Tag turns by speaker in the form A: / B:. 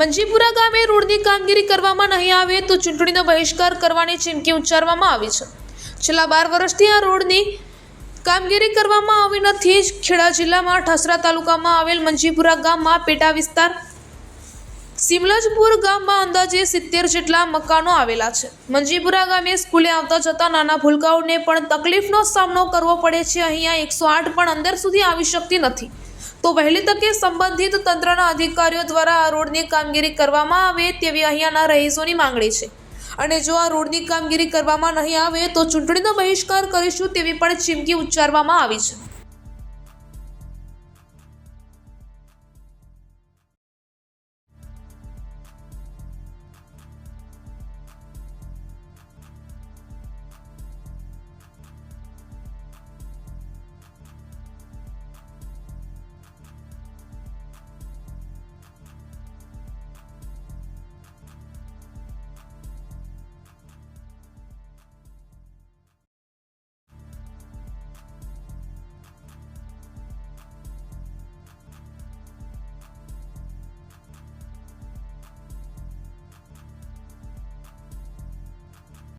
A: મંજીપુરા ગામે રોડની કામગીરી કરવામાં નહીં આવે તો ચૂંટણીનો બહિષ્કાર કરવાની ચીમકી ઉચ્ચારવામાં આવી છે. છેલ્લા બાર વર્ષથી આ રોડની કામગીરી કરવામાં આવી નથી જ ખેડા જિલ્લામાં ઠસરા તાલુકામાં આવેલ મંજીપુરા ગામમાં પેટા વિસ્તાર સિમલજપુર ગામમાં અંદાજે સિત્તેર જેટલા મકાનો આવેલા છે. મંજીપુરા ગામે સ્કૂલે આવતા જતા નાના ભૂલકાઓને પણ તકલીફનો સામનો કરવો પડે છે. અહીંયા એકસો આઠ પણ અંદર સુધી આવી શકતી નથી. તો વહેલી તકે સંબંધિત તંત્રના અધિકારીઓ દ્વારા આ રોડની કામગીરી કરવામાં આવે તેવી અહીંયાના રહીશોની માંગણી છે. અને જો આ રોડની કામગીરી કરવામાં નહીં આવે તો ચૂંટણીનો બહિષ્કાર કરીશું તેવી પણ ચીમકી ઉચ્ચારવામાં આવી છે.